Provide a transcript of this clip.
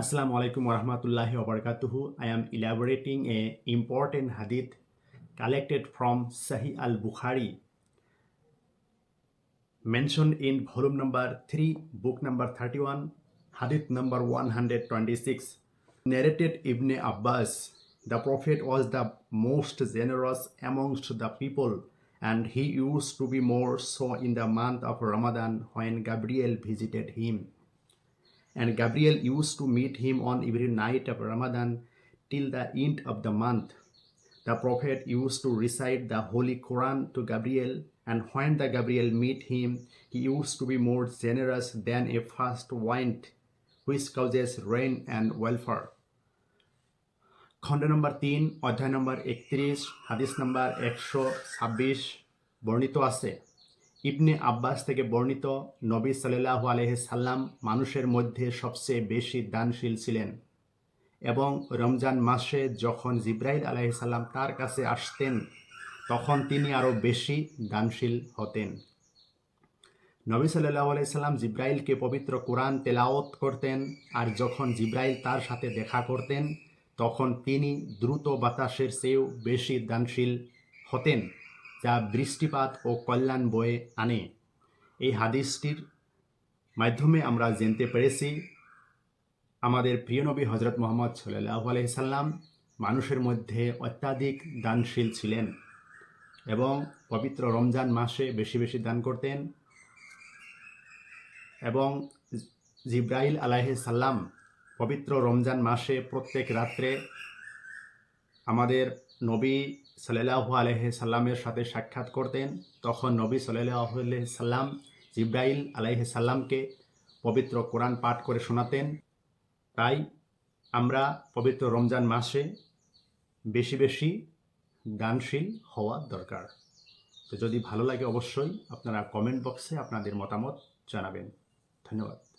Assalamu alaikum warahmatullahi wabarakatuh. I am elaborating a important hadith collected from Sahih al-Bukhari mentioned in volume number 3 book number 31 hadith number 126 narrated Ibn Abbas the prophet was the most generous amongst the people and he used to be more so in the month of Ramadan when Gabriel visited him and Gabriel used to meet him on every night of Ramadan till the end of the month. The Prophet used to recite the Holy Quran to Gabriel, and when the Gabriel meet him, he used to be more generous than a fast wind, which causes rain and welfare. খণ্ড নম্বর তিন অধ্যায় নম্বর একত্রিশ হাদিস নম্বর একশো ছাব্বিশ বর্ণিত আছে ইবনে আব্বাস থেকে বর্ণিত নবী সাল্লাহু আলহ সাল্লাম মানুষের মধ্যে সবচেয়ে বেশি দানশীল ছিলেন এবং রমজান মাসে যখন জিব্রাইল আলাইসাল্লাম তার কাছে আসতেন, তখন তিনি আরও বেশি দানশীল হতেন। নবী সাল্লাহ আলাইসাল্লাম জিব্রাইলকে পবিত্র কোরআন তেলাওত করতেন আর যখন জিব্রাইল তার সাথে দেখা করতেন, তখন তিনি দ্রুত বাতাসের চেয়েও বেশি দানশীল হতেন। যা বৃষ্টিপাত ও কল্যাণ বয়ে আনে। এই হাদিসটির মাধ্যমে আমরা জানতে পেরেছি, আমাদের প্রিয় নবী হজরত মোহাম্মদ সাল্লাহ আলহিসাল্লাম মানুষের মধ্যে অত্যাধিক দানশীল ছিলেন এবং পবিত্র রমজান মাসে বেশি বেশি দান করতেন এবং জিব্রাইল আলাহি সাল্লাম পবিত্র রমজান মাসে প্রত্যেক রাত্রে আমাদের নবী সাল্লাহ আলহ সাল্লামের সাথে সাক্ষাৎ করতেন। তখন নবী সাল্লাহ সাল্লাম জিব্রাইল আলাইহ সাল্লামকে পবিত্র কোরআন পাঠ করে শোনাতেন। তাই আমরা পবিত্র রমজান মাসে বেশি বেশি দানশীল হওয়া দরকার। তো যদি ভালো লাগে অবশ্যই আপনারা কমেন্ট বক্সে আপনাদের মতামত জানাবেন। ধন্যবাদ।